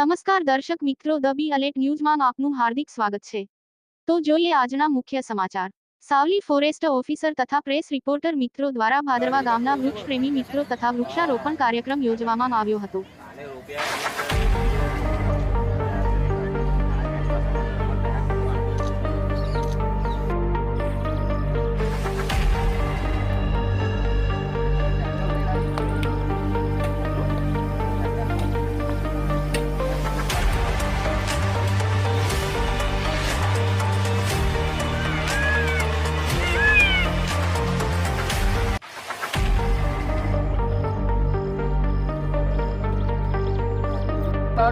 નમસ્કાર દર્શક મિત્રો, ધ બી અલેટ ન્યૂઝમાં આપનું હાર્દિક સ્વાગત છે. તો જોઈએ આજના મુખ્ય સમાચાર. સાવલી ફોરેસ્ટ ઓફિસર તથા પ્રેસ રિપોર્ટર મિત્રો દ્વારા ભાદરવા ગામના વૃક્ષ પ્રેમી મિત્રો તથા વૃક્ષારોપણ કાર્યક્રમ યોજવામાં આવ્યો હતો. Nah.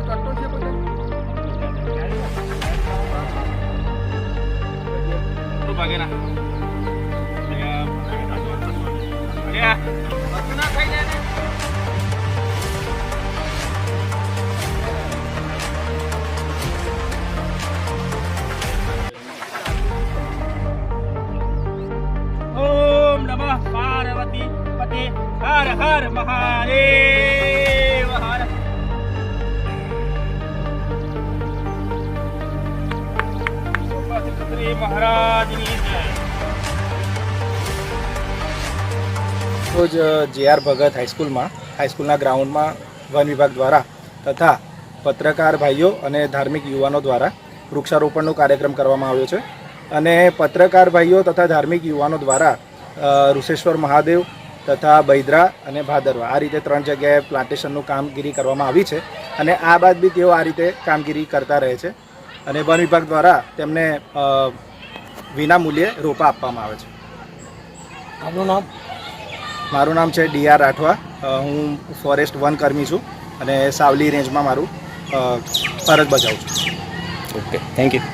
Iya, ya. Om Namah Parvati Pati Har Har Mahadev મહારાજની રોજ જેઆર ભગત હાઈસ્કૂલમાં હાઈસ્કૂલના ગ્રાઉન્ડમાં વન વિભાગ દ્વારા તથા પત્રકાર ભાઈઓ અને ધાર્મિક યુવાનો દ્વારા વૃક્ષારોપણનો કાર્યક્રમ કરવામાં આવ્યો છે. અને પત્રકાર ભાઈઓ તથા ધાર્મિક યુવાનો દ્વારા ઋષેશ્વર મહાદેવ તથા બૈદ્રા અને ભાદરવા આ રીતે ત્રણ જગ્યાએ પ્લાન્ટેશનનું કામગીરી કરવામાં આવી છે અને આ બાદ બી તેઓ આ રીતે કામગીરી કરતા રહે છે. અને વન વિભાગ દ્વારા તેમને વિના મૂલ્યે રોપા આપવામાં આવે છે. આપનું નામ? મારું નામ છે ડી આર રાઠવા. હું ફોરેસ્ટ વન કર્મી છું અને સાવલી રેન્જમાં મારું ફરજ બજાવું છું. Okay thank you.